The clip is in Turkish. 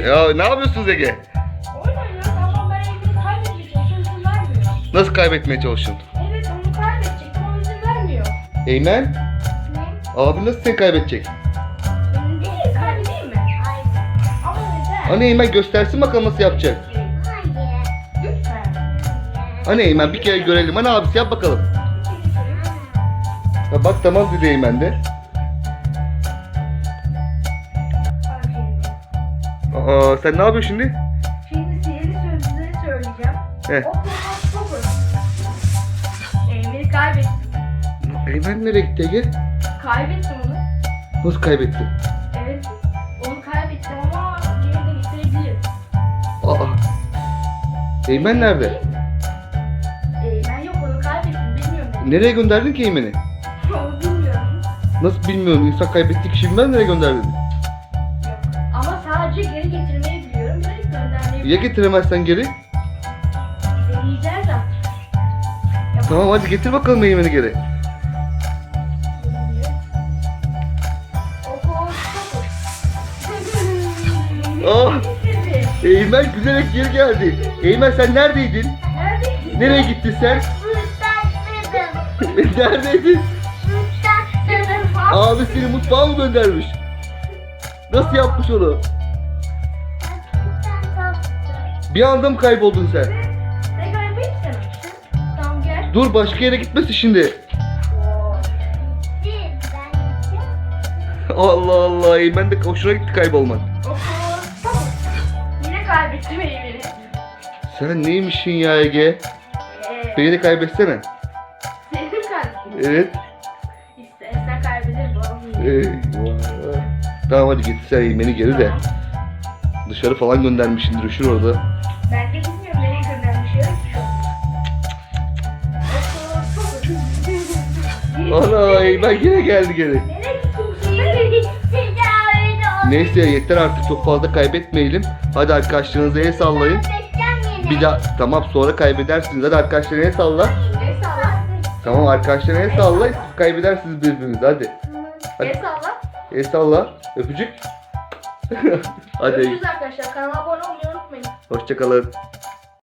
Ya ne yapıyorsunuz Ege? Oynayın ama ben Ege'yi. O izin vermiyor. Nasıl kaybetmeye çalışıyorsun? Evet onu kaybedecek ama izin vermiyor. Eymen, Ne? abi nasıl seni kaybedecek? Benim değil kaybedeyim mi? Hayır. Ama neden? Hani Eymen göstersin bakalım nasıl yapacak. Hayır. Lütfen. Hani Eymen bir kere görelim. Hani abisi yap bakalım. Ha, bak tamam dedi Eymen de. Aa, sen ne yapıyorsun şimdi? Şimdi sihirli sözleri söyleyeceğim. Heh. Okulun topu. Emir kaybettim. Eymen nereye gitti Ege? Kaybettim onu. Nasıl kaybetti? Evet. Onu kaybettim ama geri de getirebilirim. Aa. Eymen nerede? Ben yok onu kaybettim. Bilmiyorum ben. Nereye gönderdin ki Eymen'i? Onu bilmiyorum. Nasıl bilmiyorum. İnsan kaybettiği kişi bilmez nereye gönderdin? Ya getiremezsen geri? Deneyeceğiz artık. Tamam hadi getir bakalım Eymen'i geri. Aa. Getirdi. Eymen gülerek geri geldi. Eymen sen neredeydin? Neredeydin? Nereye gittin sen? Neredeydin? Abi seni mutfağa mı göndermiş? Nasıl yapmış onu? Bir anda mı kayboldun sen? Ne? Tamam gel. Dur başka yere gitmesin şimdi. Allah Allah Eymen de hoşuna gitti kaybolman. Topu. Yine kaybettim evini. Sen neymişsin ya Ege? Ee, Beni de kaybetsene. senin kaybettin. Evet. İstersen kaybederim. Eyvah. Tamam hadi getir sen Eymen'i geri de. Dışarı falan göndermişsindir üşür orada. Ben de bilmiyorum nereye göndermiş ya. Okul topu. Ana Eymen yine geldi geri. Neyse yeter artık çok fazla kaybetmeyelim. Hadi arkadaşlarınıza el sallayın. Bir daha tamam sonra kaybedersiniz. Hadi arkadaşlarına el salla. Tamam arkadaşlarına el salla. Kaybedersiniz birbirinizi hadi. El salla. El salla. Öpücük. hadi Görüşürüz arkadaşlar. Kanala abone olmayı unutmayın. Hoşçakalın.